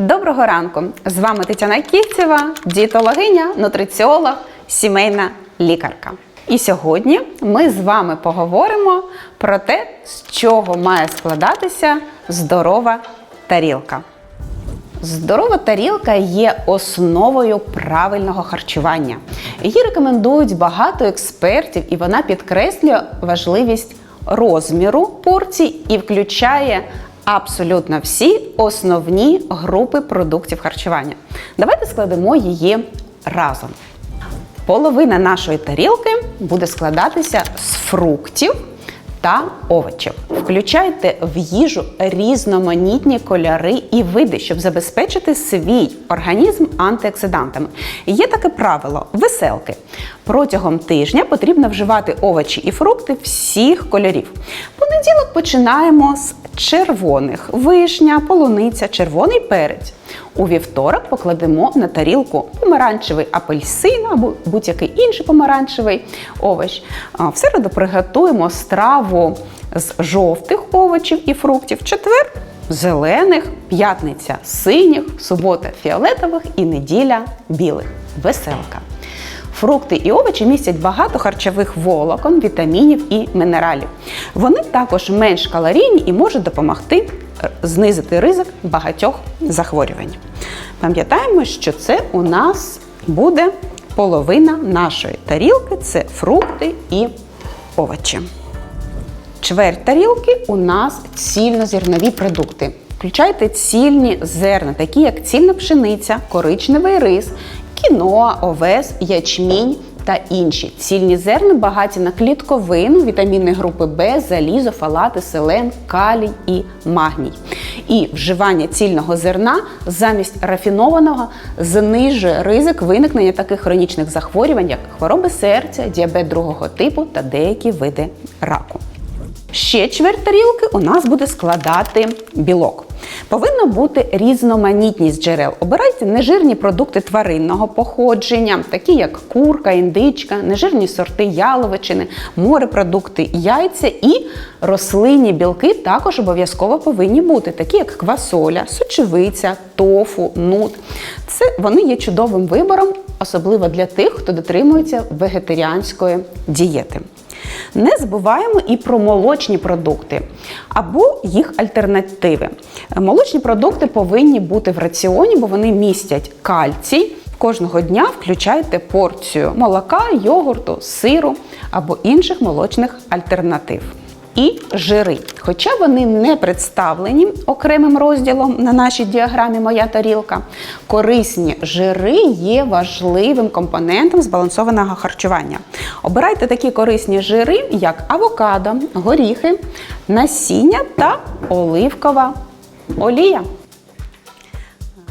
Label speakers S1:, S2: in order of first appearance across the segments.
S1: Доброго ранку! З вами Тетяна Ківцева, дієтологиня, нутриціолог, сімейна лікарка. І сьогодні ми з вами поговоримо про те, з чого має складатися здорова тарілка. Здорова тарілка є основою правильного харчування. Її рекомендують багато експертів, і вона підкреслює важливість розміру порцій і включає абсолютно всі основні групи продуктів харчування. Давайте складемо її разом. Половина нашої тарілки буде складатися з фруктів та овочів. Включайте в їжу різноманітні кольори і види, щоб забезпечити свій організм антиоксидантами. Є таке правило веселки. Протягом тижня потрібно вживати овочі і фрукти всіх кольорів. Понеділок починаємо з червоних: вишня, полуниця, червоний перець. У вівторок покладемо на тарілку помаранчевий апельсин або будь-який інший помаранчевий овоч. В середу приготуємо страву з жовтих овочів і фруктів. Четвер зелених, п'ятниця синіх, субота фіолетових і неділя білих. Веселка. Фрукти і овочі містять багато харчових волокон, вітамінів і мінералів. Вони також менш калорійні і можуть допомогти е, знизити ризик багатьох захворювань. Пам'ятаємо, що це у нас буде половина нашої тарілки це фрукти і овочі. Чверть тарілки у нас цільнозернові продукти. Включайте цільні зерна, такі як цільна пшениця, коричневий рис, кіноа, овес, ячмінь та інші. Цільні зерна багаті на клітковину, вітаміни групи В, залізо, фалати, селен, калій і магній. І вживання цільного зерна замість рафінованого знижує ризик виникнення таких хронічних захворювань, як хвороби серця, діабет другого типу та деякі види раку. Ще чверть тарілки у нас буде складати білок. Повинна бути різноманітність джерел. Обирайте нежирні продукти тваринного походження, такі як курка, індичка, нежирні сорти яловичини, морепродукти, яйця і рослинні білки також обов'язково повинні бути, такі як квасоля, сочевиця, тофу, нут. Це вони є чудовим вибором, особливо для тих, хто дотримується вегетаріанської дієти. Не забуваємо і про молочні продукти або їх альтернативи. Молочні продукти повинні бути в раціоні, бо вони містять кальцій. Кожного дня включайте порцію молока, йогурту, сиру або інших молочних альтернатив. І жири. Хоча вони не представлені окремим розділом на нашій діаграмі Моя тарілка, корисні жири є важливим компонентом збалансованого харчування. Обирайте такі корисні жири, як авокадо, горіхи, насіння та оливкова олія.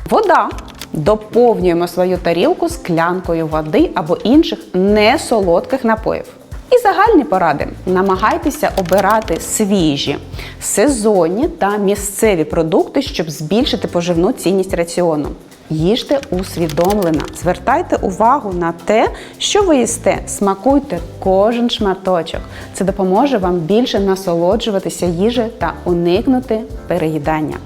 S1: Вода. Доповнюємо свою тарілку склянкою води або інших несолодких напоїв. І загальні поради: намагайтеся обирати свіжі, сезонні та місцеві продукти, щоб збільшити поживну цінність раціону. Їжте усвідомлено, звертайте увагу на те, що ви їсте, смакуйте кожен шматочок. Це допоможе вам більше насолоджуватися їжею та уникнути переїдання.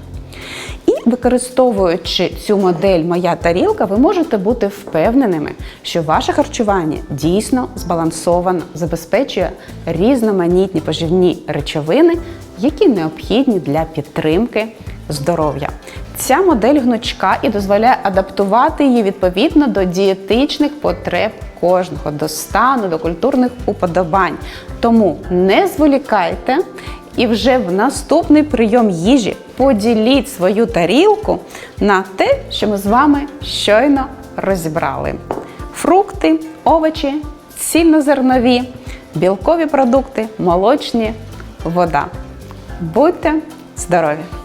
S1: Використовуючи цю модель Моя тарілка, ви можете бути впевненими, що ваше харчування дійсно збалансовано, забезпечує різноманітні поживні речовини, які необхідні для підтримки здоров'я. Ця модель гнучка і дозволяє адаптувати її відповідно до дієтичних потреб кожного, до стану, до культурних уподобань. Тому не зволікайте. І вже в наступний прийом їжі поділіть свою тарілку на те, що ми з вами щойно розібрали: фрукти, овочі, цільнозернові, білкові продукти, молочні, вода. Будьте здорові!